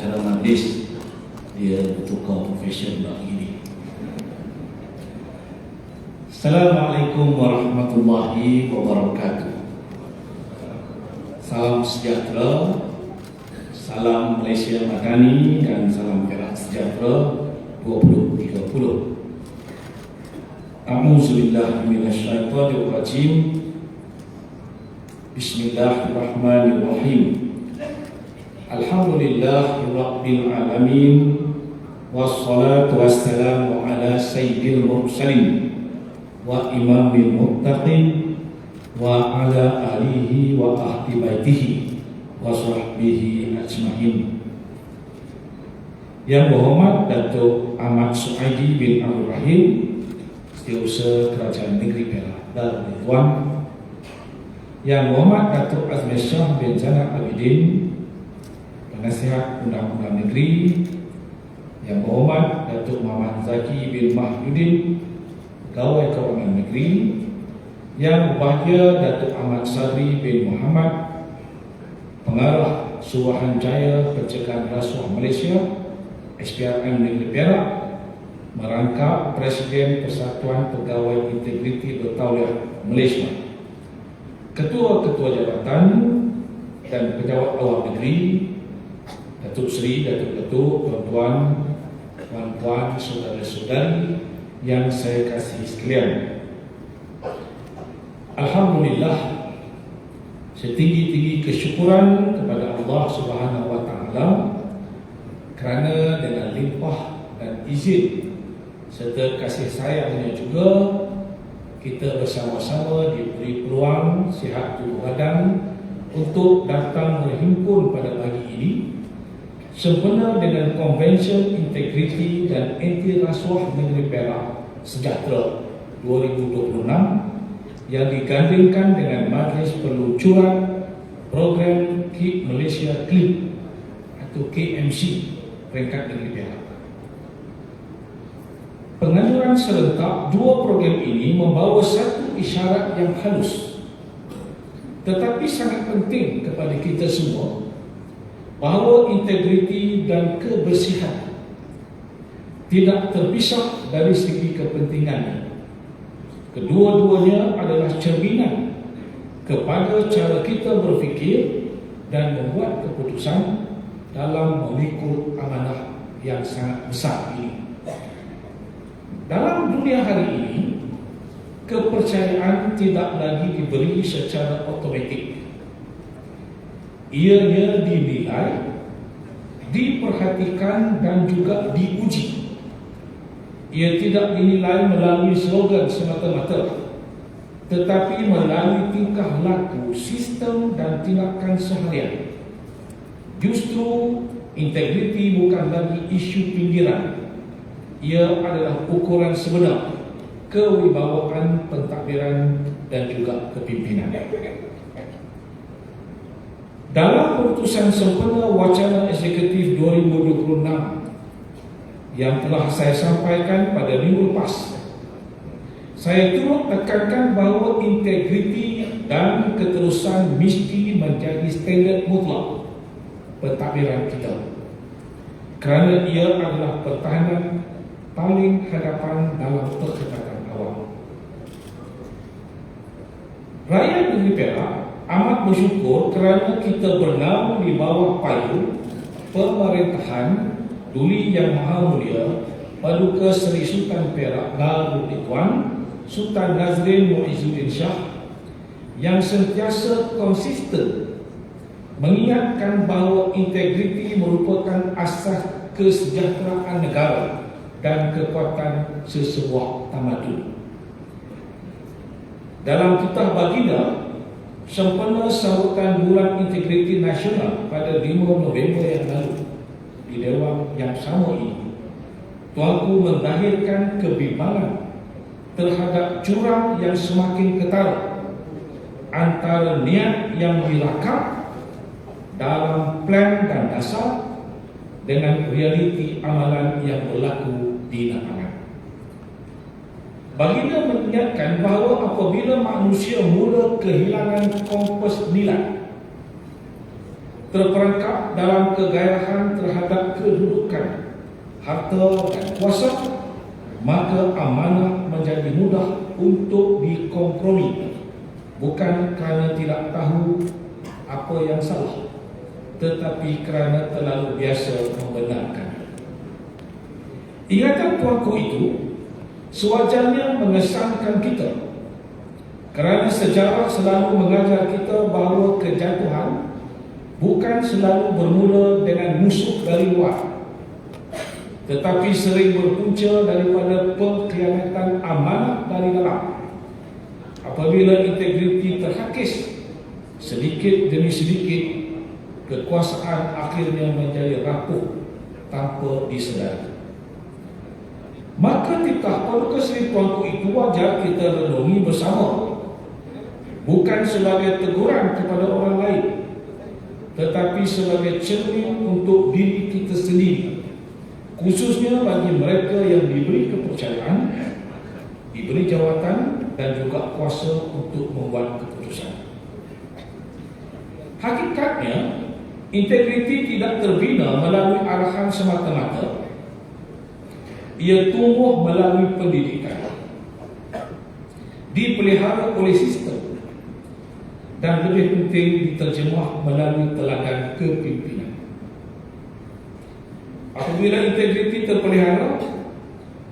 acara majlis dia bertukar profession pula gini. Assalamualaikum warahmatullahi wabarakatuh. Salam sejahtera, salam Malaysia Madani dan salam Perak sejahtera 2030. A'udzubillahi minasyaitonir rajim. Bismillahirrahmanirrahim. Alhamdulillahi Rabbil Alamin. Wassalatu wassalamu ala sayyidil mursalin Wa imamil muttaqin Wa ala alihi wa ahli baitihi Wa sahbihi ajmahin Yang berhormat Datuk Ahmad Suhaidi bin Abdul Rahim Setiausaha Kerajaan Negeri Perak dan Yang berhormat Datuk Azmi Shah bin Zainal Abidin Penasihat Undang-Undang Negeri Yang Berhormat Datuk Muhammad Zaki bin Mahyudin Pegawai Kewangan Negeri Yang Berbahagia Datuk Ahmad Sabri bin Muhammad Pengarah Suruhanjaya Pencegahan Rasuah Malaysia SPRM Negeri Perak Merangkap Presiden Persatuan Pegawai Integriti Bertauliah Malaysia Ketua-ketua jabatan dan pejabat awam negeri Datuk Seri, Datuk Datuk, Tuan-Tuan, Puan-Puan, Saudara-saudari yang saya kasih sekalian. Alhamdulillah, setinggi-tinggi kesyukuran kepada Allah Subhanahu Wa Taala kerana dengan limpah dan izin serta kasih sayangnya juga kita bersama-sama diberi peluang sihat tubuh badan untuk datang berhimpun pada pagi ini sempena dengan Konvensyen Integriti dan Anti Rasuah Negeri Perak Sejahtera 2026 yang digandingkan dengan Majlis Peluncuran Program Keep Malaysia Clean atau KMC peringkat negeri Perak. Penganjuran serentak dua program ini membawa satu isyarat yang halus tetapi sangat penting kepada kita semua bahawa integriti dan kebersihan tidak terpisah dari segi kepentingan. Kedua-duanya adalah cerminan kepada cara kita berfikir dan membuat keputusan dalam mengikut amanah yang sangat besar ini. Dalam dunia hari ini, kepercayaan tidak lagi diberi secara otomatik ianya dinilai, diperhatikan dan juga diuji. Ia tidak dinilai melalui slogan semata-mata, tetapi melalui tingkah laku, sistem dan tindakan seharian. Justru integriti bukan lagi isu pinggiran. Ia adalah ukuran sebenar kewibawaan pentadbiran dan juga kepimpinan. Dalam keputusan sempena wacana eksekutif 2026 yang telah saya sampaikan pada minggu lepas, saya turut tekankan bahawa integriti dan keterusan mesti menjadi standard mutlak pentadbiran kita kerana ia adalah pertahanan paling hadapan dalam perkhidmatan awam. Rakyat negeri Perak amat bersyukur kerana kita bernaung di bawah payung pemerintahan Duli Yang Maha Mulia Paduka Seri Sultan Perak Darul Ikhwan Sultan Nazrin Muizzuddin Shah yang sentiasa konsisten mengingatkan bahawa integriti merupakan asas kesejahteraan negara dan kekuatan sesebuah tamadun. Dalam kitab baginda sempena sambutan Bulan Integriti Nasional pada 5 November yang lalu di Dewan yang sama ini, Tuanku mendahirkan kebimbangan terhadap jurang yang semakin ketara antara niat yang dilakap dalam plan dan dasar dengan realiti amalan yang berlaku di lapangan. Baginda mengingatkan bahawa apabila manusia mula kehilangan kompas nilai terperangkap dalam kegairahan terhadap kedudukan, harta dan kuasa, maka amanah menjadi mudah untuk dikompromi bukan kerana tidak tahu apa yang salah tetapi kerana terlalu biasa membenarkan. Ingatan tuanku itu sewajarnya mengesankan kita kerana sejarah selalu mengajar kita bahawa kejatuhan bukan selalu bermula dengan musuh dari luar tetapi sering berpunca daripada pengkhianatan amanah dari dalam. Apabila integriti terhakis sedikit demi sedikit kekuasaan akhirnya menjadi rapuh tanpa disedari. Maka paduka Seri Tuanku itu wajar kita renungi bersama. Bukan sebagai teguran kepada orang lain. Tetapi sebagai cermin untuk diri kita sendiri. Khususnya bagi mereka yang diberi kepercayaan, diberi jawatan dan juga kuasa untuk membuat keputusan. Hakikatnya, Integriti tidak terbina melalui arahan semata-mata. Ia tumbuh melalui pendidikan. Dipelihara oleh sistem. Dan lebih penting diterjemah melalui teladan kepimpinan. Apabila integriti terpelihara,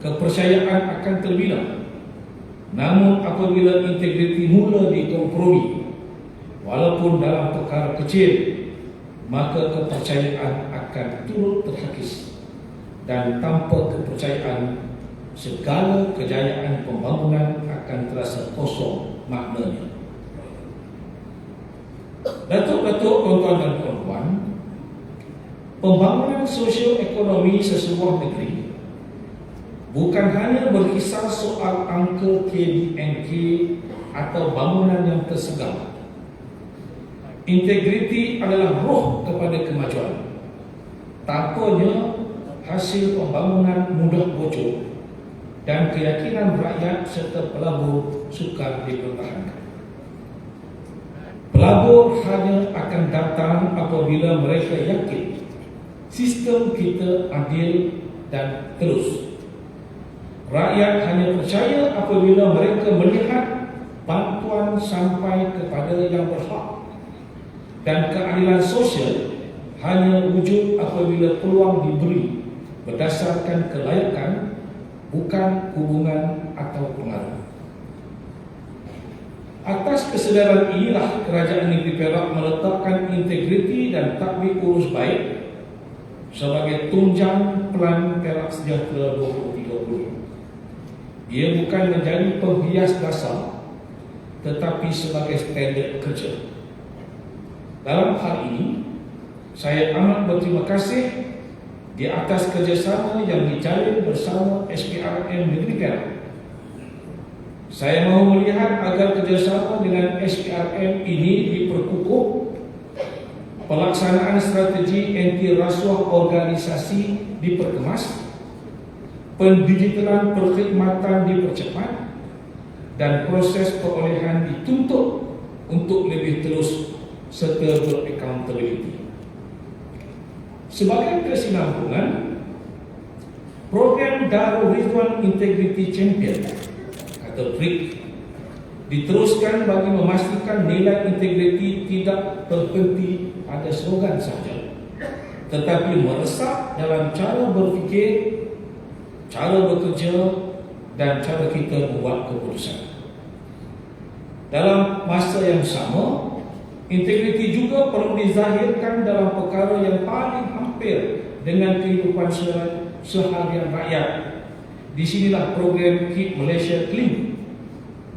kepercayaan akan terbina. Namun apabila integriti mula dikompromi, walaupun dalam perkara kecil, maka kepercayaan akan turut terhakis dan tanpa kepercayaan segala kejayaan pembangunan akan terasa kosong maknanya. Datuk-datuk tuan-tuan dan puan-puan, pembangunan sosial ekonomi sesebuah negeri bukan hanya berkisar soal angka KDNK atau bangunan yang tersegar Integriti adalah roh kepada kemajuan. Tanpanya hasil pembangunan mudah bocor dan keyakinan rakyat serta pelabur sukar dipertahankan. Pelabur hanya akan datang apabila mereka yakin sistem kita adil dan terus. Rakyat hanya percaya apabila mereka melihat bantuan sampai kepada yang berhak dan keadilan sosial hanya wujud apabila peluang diberi berdasarkan kelayakan bukan hubungan atau pengaruh. Atas kesedaran inilah kerajaan negeri Perak meletakkan integriti dan takbir urus baik sebagai tunjang pelan Perak Sejahtera 2030. Ia bukan menjadi penghias dasar tetapi sebagai standard kerja. Dalam hal ini, saya amat berterima kasih di atas kerjasama yang dijalin bersama SPRM Negeri Perak. Saya mahu melihat agar kerjasama dengan SPRM ini diperkukuh pelaksanaan strategi anti rasuah organisasi diperkemas, pendigitalan perkhidmatan dipercepat, dan proses perolehan dituntut untuk lebih terus serta beraccountability. Sebagai kesinambungan, program Darul Rizwan Integrity Champion atau PRIC diteruskan bagi memastikan nilai integriti tidak terhenti pada slogan sahaja tetapi meresap dalam cara berfikir, cara bekerja dan cara kita membuat keputusan. Dalam masa yang sama, Integriti juga perlu dizahirkan dalam perkara yang paling hampir dengan kehidupan seharian rakyat. Di sinilah program Keep Malaysia Clean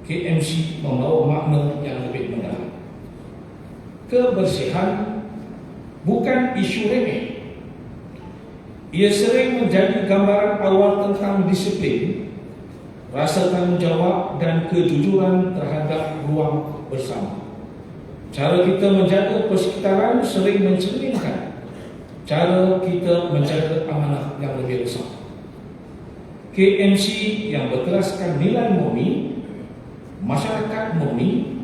KMC membawa makna yang lebih mendalam. Kebersihan bukan isu remeh. Ia sering menjadi gambaran awal tentang disiplin, rasa tanggungjawab dan kejujuran terhadap ruang bersama. Cara kita menjaga persekitaran sering mencerminkan cara kita menjaga amanah yang lebih besar. KMC yang berteraskan nilai murni, masyarakat murni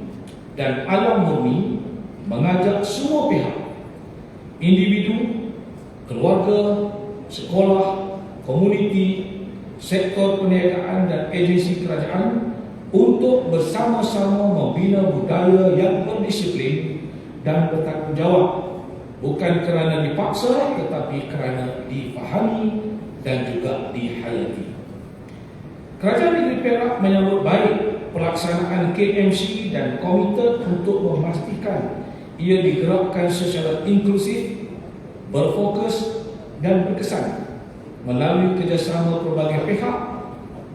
dan alam murni mengajak semua pihak individu, keluarga, sekolah, komuniti, sektor perniagaan dan agensi kerajaan untuk bersama-sama membina budaya yang berdisiplin dan bertanggungjawab bukan kerana dipaksa tetapi kerana difahami dan juga dihayati. Kerajaan Negeri Perak menyambut baik pelaksanaan KMC dan komite untuk memastikan ia digerakkan secara inklusif, berfokus dan berkesan melalui kerjasama pelbagai pihak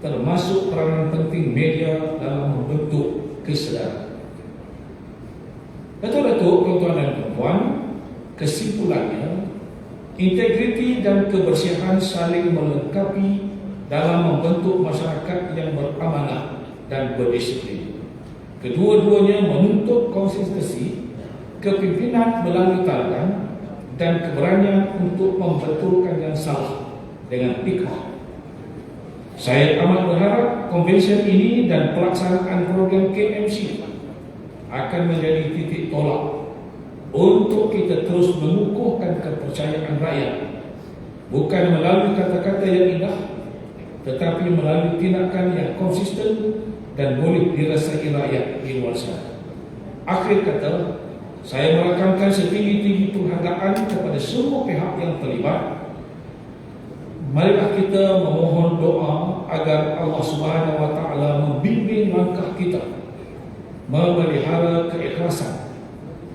termasuk peranan penting media dalam membentuk kesedaran. Betul-betul tuan-tuan dan puan kesimpulannya, integriti dan kebersihan saling melengkapi dalam membentuk masyarakat yang beramanah dan berdisiplin. Kedua-duanya menuntut konsistensi, kepimpinan melalui tarikan dan keberanian untuk membetulkan yang salah dengan hikmah. Saya amat berharap konvensyen ini dan pelaksanaan program KMC akan menjadi titik tolak untuk kita terus mengukuhkan kepercayaan rakyat bukan melalui kata-kata yang indah tetapi melalui tindakan yang konsisten dan boleh dirasai rakyat di luar sana. Akhir kata, saya merakamkan setinggi-tinggi penghargaan kepada semua pihak yang terlibat Marilah kita memohon doa agar Allah Subhanahu wa taala membimbing langkah kita memelihara keikhlasan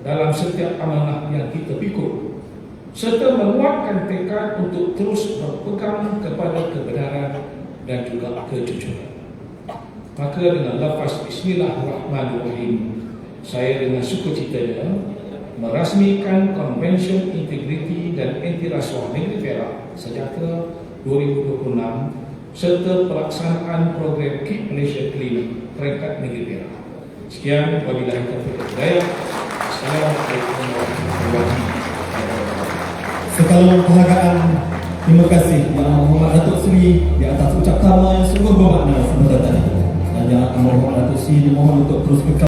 dalam setiap amanah yang kita pikul serta menguatkan tekad untuk terus berpegang kepada kebenaran dan juga kejujuran. Maka dengan lafaz Bismillahirrahmanirrahim saya dengan sukacita merasmikan Konvensyen Integriti dan Anti Rasuah Negeri Perak sejahtera 2026 serta pelaksanaan program Keep Malaysia Clean peringkat negeri Perak. Sekian wabillahi taufiq hidayah. Sekalung penghargaan Terima kasih Yang Muhammad Datuk Seri Di atas ucap yang sungguh bermakna. Sebentar tadi. Dan Yang Muhammad Datuk Seri dimohon untuk terus kekal